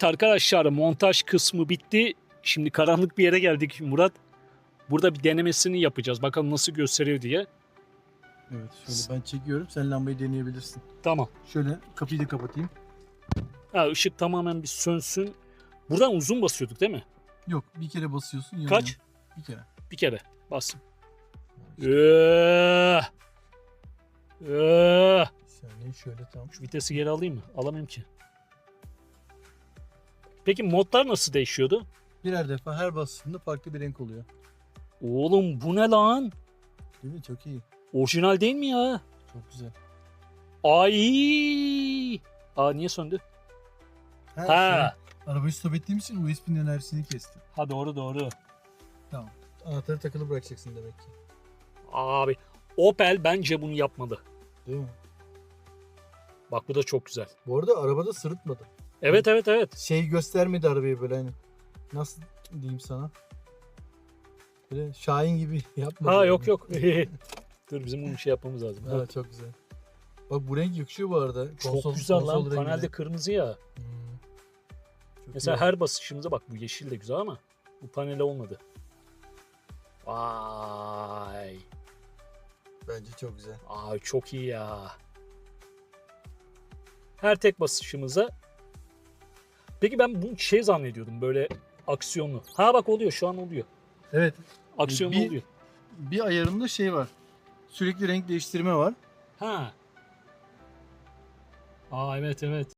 Evet arkadaşlar montaj kısmı bitti. Şimdi karanlık bir yere geldik Murat. Burada bir denemesini yapacağız. Bakalım nasıl gösteriyor diye. Evet şöyle ben çekiyorum sen lambayı deneyebilirsin. Tamam. Şöyle kapıyı da kapatayım. Ha, ışık tamamen bir sönsün. Buradan uzun basıyorduk değil mi? Yok bir kere basıyorsun yanıyor. Kaç? Bir kere. Bir kere bastım. Eee. Bir saniye şöyle tam. Şu vitesi geri alayım mı? Alamıyorum ki. Peki modlar nasıl değişiyordu? Birer defa her bastığında farklı bir renk oluyor. Oğlum bu ne lan? Değil mi? Çok iyi. Orijinal değil mi ya? Çok güzel. Ay! Aa niye söndü? Ha. Ha. şey, arabayı stop ettiğim için USB'nin enerjisini kesti. Ha doğru doğru. Anahtarı takılı bırakacaksın demek ki. Abi Opel bence bunu yapmadı. Değil mi? Bak bu da çok güzel. Bu arada arabada sırıtmadı. Evet evet evet. Şey göstermedi arabayı böyle hani. Nasıl diyeyim sana? Böyle Şahin gibi yapmadı. Ha yani. yok yok. Dur bizim bunu şey yapmamız lazım. Evet. Evet. çok güzel. Bak bu renk yakışıyor bu arada. Çok Konsol- güzel lan. Panelde kırmızı ya. Hmm. Çok Mesela iyi. her basışımıza bak bu yeşil de güzel ama bu panele olmadı. Vay. Bence çok güzel. Ay çok iyi ya. Her tek basışımıza. Peki ben bu şey zannediyordum böyle aksiyonlu. Ha bak oluyor şu an oluyor. Evet. Aksiyonlu Bir- oluyor. Bir ayarında şey var. Sürekli renk değiştirme var. Ha. Aa evet evet.